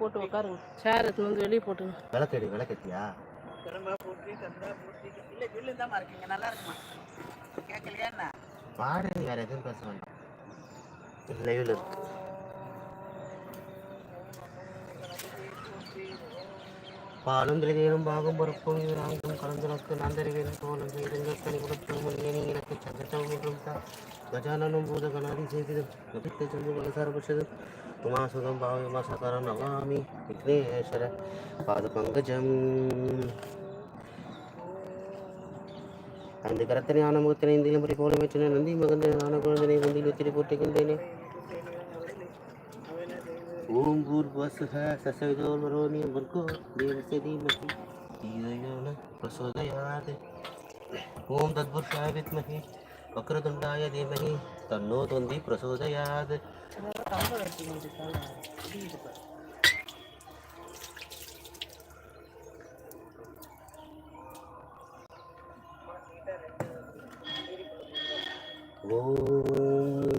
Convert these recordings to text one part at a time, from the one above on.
போட்டு உட்காருங்க சேர் எடுத்து வந்து வெளியே போட்டுங்க. விளக்கடி போட்டு கந்தா போட்டு இல்லை சொல்லு தான் இருக்கீங்க நல்லா இருக்குமா? கேட்கலையா என்ன? பாடு வேற எதுவும் பேச வேண்டாம். லைவ்ல இருக்கு பாலும் திரைதேனும் பாகம் பொறுப்பும் நான்கும் கலந்துனக்கு நாந்தறிவேன் போலும் செய்துங்கள் கனி கொடுத்தும் முன்னே எனக்கு ஒன்றும் தான் கஜானனும் பூதகணாதி செய்திடும். நபித்த சந்து உமாசுதம் பாவமா சகரம் நவாமி விக்னேஸ்வர பாத பங்கஜம் ஐந்து கரத்தனை ஆனமுகத்தினை முகத்தினை இந்தியில் முறை போல வச்சின நந்தி மகந்த ஆன குழந்தைனை வந்தில் ஒத்திரி போட்டுகின்றேனே ஓம் பூர்வசுக சசவிதோர் வரோனி வர்க்கோ தேவசதி தீமகி தீதயோன பிரசோதயாது ஓம் தத்புருஷாய வித்மஹி வக்ரதுண்டாய தீமகி தன்னோ தொந்தி பிரசோதயாது கம்பல் எடுத்துக்கிட்டு முடியுது பாரு ஓம்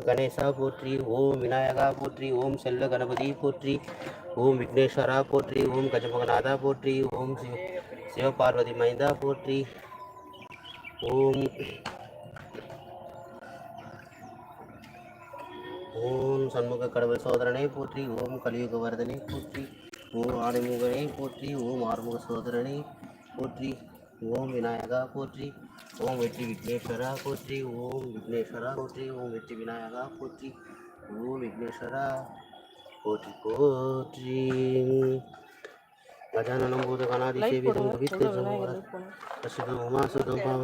கணேசா போற்றி ஓம் விநாயகா போற்றி ஓம் செல்வ கணபதி போற்றி ஓம் விக்னேஸ்வரா போற்றி ஓம் கஜமுகநாதா போற்றி ஓம் சிவ சிவபார்வதி மைந்தா போற்றி ஓம் ஓம் சண்முக கடவுள் சோதரனை போற்றி ஓம் கலியுக வரதனை போற்றி ஓம் ஆணைமுகனை போற்றி ஓம் ஆறுமுக சோதரனை போற்றி ஓம் விநாயகா போற்றி ஓம் வெற்றி விக்னேஸ்வரா போற்றி ஓம் விக்னேஸ்வரா போற்றி ஓம் வெற்றி விநாயகா போற்றி ஓம் விக்னேஸ்வரா போற்றி போற்றி கஜானனம் பூத கணாதி லைட் சேவிதம் போடுங்க கவித்து உள்ள விநாயகர் லைட் போடுங்க பிரசுதம் உமாசுதம் பாவ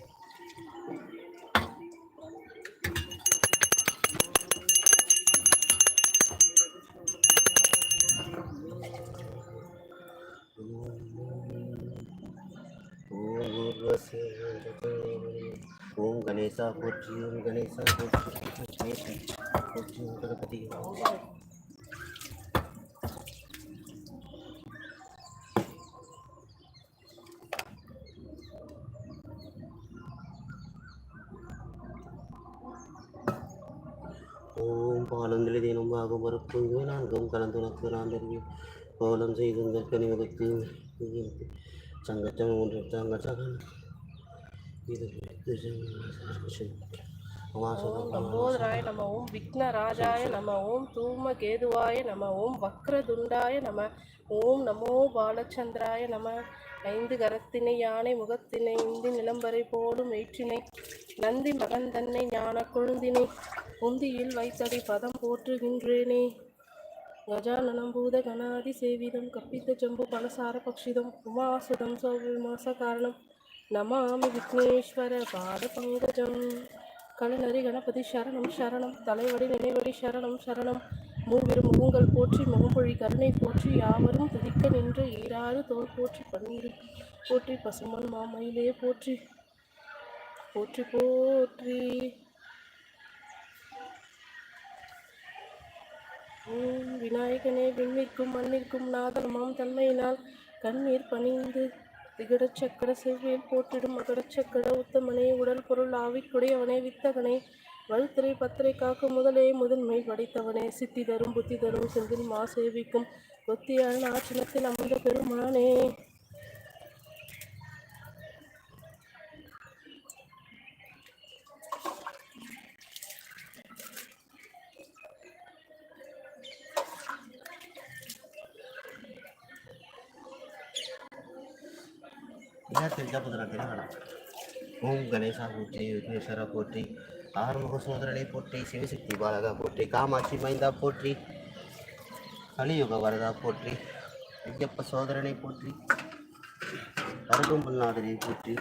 ஓம் கணேசா போற்றி ஓம் கணேசா போற்றி கணேசா போற்றி ஓம் கணபதி ஓம் பாலம் தினம் பாகம் பருப்பும் நான்கும் கலந்துனக்கு நான் தெரியும் கோலம் செய்து கனிவதற்கு சங்கச்சம் ஒன்று சங்கச்சகம் இது ஓம் விக்ன ராஜாய ஓம் ஓம் தூம கேதுவாய நம ஓம் வக்ரதுண்டாய நம ஓம் நமோ பாலச்சந்திராய நம. ஐந்து கரத்தினை யானை முகத்தினை இந்தி நிலம்பரை போடும் ஏற்றினை நந்தி மகன் தன்னை ஞான குழுந்தினை உந்தியில் வைத்தடி பதம் போற்றுகின்றேனே. கஜானனம் பூத கணாதி சேவிதம் கப்பித்த ஜம்பு பலசார பக்ஷிதம் உமாசுதம் சௌவிமாச காரணம். நமாமி விக்னேஸ்வர பாத பங்கஜம் கலநரி கணபதி சரணம் சரணம் தலைவடி நினைவடி சரணம் சரணம்। மூவிரு முகங்கள் போற்றி முகம்பொழி கருணை போற்றி யாவரும் துதிக்க நின்று ஈராறு தோல் போற்றி பன்னீர் போற்றி பசுமன் மாமயிலே போற்றி போற்றி போற்றி. விநாயகனே விண்ணிற்கும் மண்ணிற்கும் நாதனமாம் தன்மையினால் கண்ணீர் பணிந்து திகடச் சக்கர செவ்வேல் போட்டிடும் மகடச் சக்கர உத்தமனே. உடல் பொருள் ஆவிக்குடையவனே வித்தகனே. வல்திரை பத்திரை காக்க முதலே முதன்மை படைத்தவனே சித்தி தரும் புத்தி தரும் செந்தில் மா சேவிக்கும் கொத்தியான ஆச்சனத்தில் அமர்ந்த பெருமானே. யார் தெரிஞ்சா புதுரா தெரியல ஓம் கணேசா போற்றி விக்னேஸ்வரா போற்றி ஆறுமுக சோதரனை போற்றி சிவசக்தி பாலகா போற்றி காமாட்சி மைந்தா போற்றி கலியுக வரதா போற்றி ஐயப்ப சோதரனை போற்றி அருகும் பொன்னாதனை போற்றி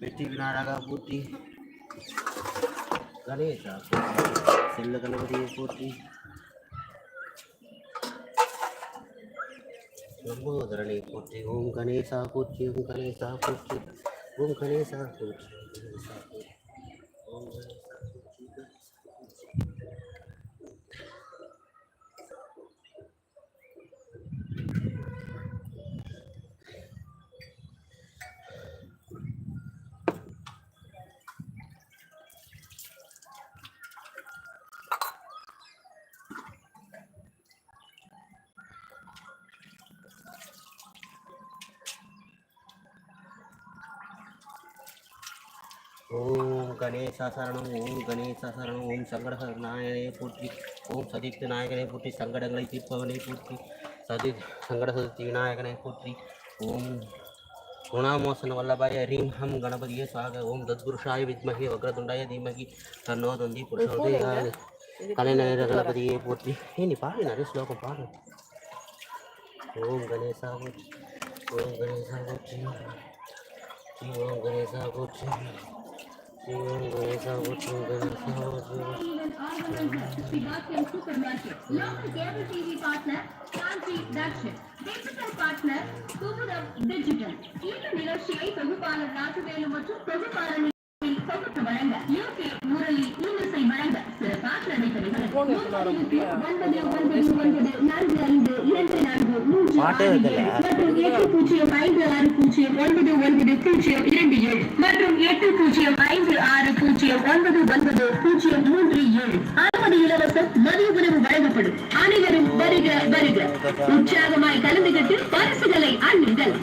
வெற்றி விநாயகா போற்றி கணேசா போற்றி செல்ல கணபதியை போற்றி லம்போதரனை போற்றி ஓம் கணேசா போற்றி ஓம் கணேசா போற்றி ஓம் கணேசா போற்றி ஓம் கணேசா போற்றி ஓம் கணேசா சரணம் ஓம் கணேசா சரணம் ஓம் சங்கட நாயகனை போற்றி ஓம் சதித்து நாயகனை போற்றி சங்கடங்களை தீர்ப்பவனை போற்றி சதி சங்கட சதுர்த்தி விநாயகனை போற்றி ஓம் குணாமோசன வல்லபாய ஹரீம் ஹம் கணபதியே சாக ஓம் தத்புருஷாய வித்மகி வக்ரதுண்டாய தீமகி தன்னோ தந்தி புருஷோதய கலைநேர கணபதியே போற்றி ஏ நீ பாடு நிறைய ஸ்லோகம் பாடு ஓம் கணேசா போற்றி ஓம் கணேசா போற்றி ஸ்ரீ ஓம் கணேசா போற்றி ஸ்ரீ ஓம் கணேசா போற்றி கணேசா போற்றி Sebastian Supermarket. Local cable TV partner, Shanti Dakshin. Digital partner, Kuburam Digital. இந்த நிகழ்ச்சியை தொகுப்பாளர் ராஜவேலு மற்றும் தொகுப்பாளர் தொகுத்து வழங்க யூகே முரளி இன்னிசை வழங்க சிறப்பாக நடைபெறுகிறது ஒன்பது ஒன்பது ஒன்பது நான்கு ஐந்து இரண்டு நான்கு மூன்று மற்றும் எட்டு பூஜ்ஜியம் ஐந்து ஆறு பூஜ்ஜியம் ஒன்பது ஒன்பது பூஜ்ஜியம் இரண்டு ஏழு மற்றும் எட்டு பூஜ்ஜியம் ஐந்து ஆறு பூஜ்ஜியம் ஒன்பது ஒன்பது பூஜ்ஜியம் மூன்று ஏழு அனுமதி இலவசம் மதிய உணவு வழங்கப்படும் அனைவரும் வருக வருக உற்சாகமாய் கலந்துகிட்டு பரிசுகளை அள்ளுங்கள்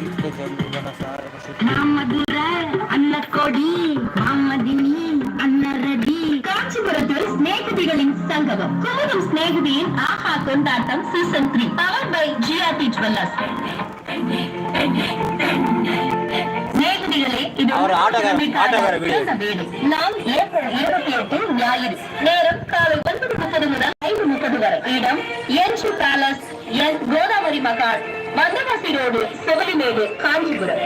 சங்கமம் குமுதம் சிநேகிதியின் ஆஹா கொண்டாட்டம் season three power by GRT jewellers. நாம் ஏப்ரல் இருபத்தி எட்டு ஞாயிறு நேரம் காலை ஒன்பது முப்பது முதல் ஐந்து முப்பது வரை. இடம் NG palace N Godavari Mahal Vandavasi road Sevalimedu Kanchipuram.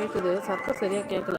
கேட்குது சத்தம் சரியாக கேட்கல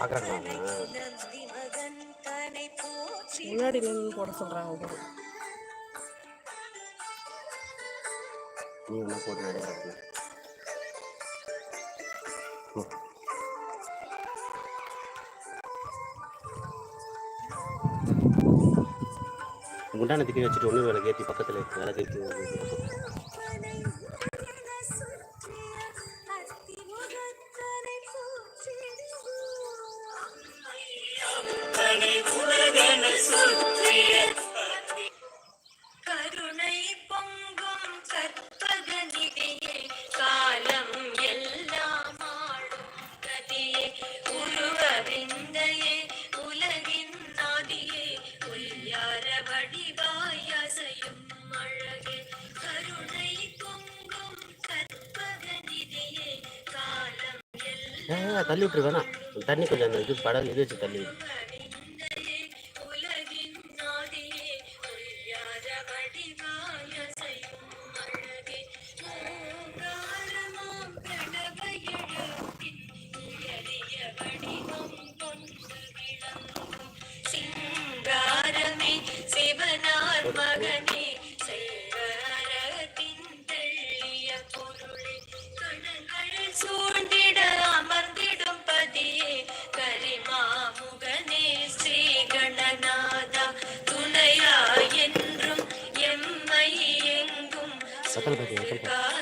போற்றி முன்னாடி நின்று போட சொல்கிறாங்க ஒரு நீ ஒன்றா போட்டு நடக்கிறது? குண்டான திக்கி வச்சுட்டு ஒன்று விளக்கு ஏற்றி பக்கத்தில் இருக்கு விளக்கு ஏற்றி எல்லாம் தள்ளி விட்டுரு வேணாம் தண்ணி கொஞ்சம் அந்த இது படம் இது வச்சு தள்ளி விட்டு சத்தம் போட்டு, சத்தம் போட்டு. காத்திடும்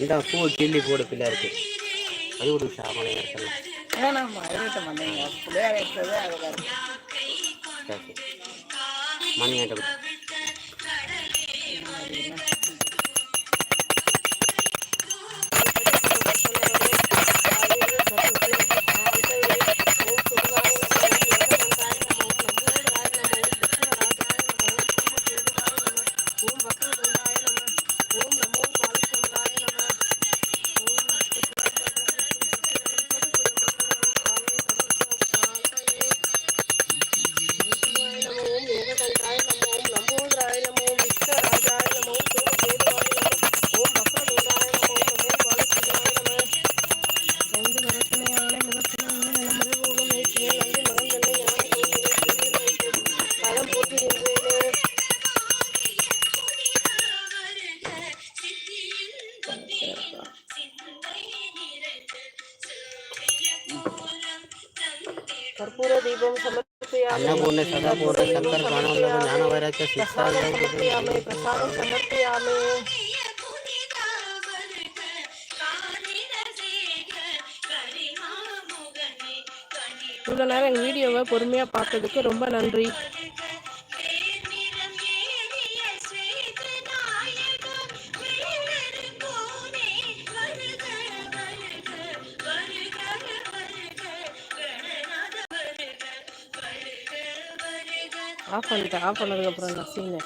இந்த பூ கிள்ளி போடு பிள்ளை இருக்கு. அது ஒரு சாமனை இருக்கலாம் வேணாம்மா இருக்கட்டும் சமர்ப்பியாமி பிரசாதம் சமர்ப்பியாமி இவ்வளோ நேரம் எங்கள் வீடியோவை பொறுமையாக பார்த்ததுக்கு ரொம்ப நன்றி ஆஃப் பண்ணிட்டேன் ஆஃப் பண்ணதுக்கப்புறம் நான் சீனை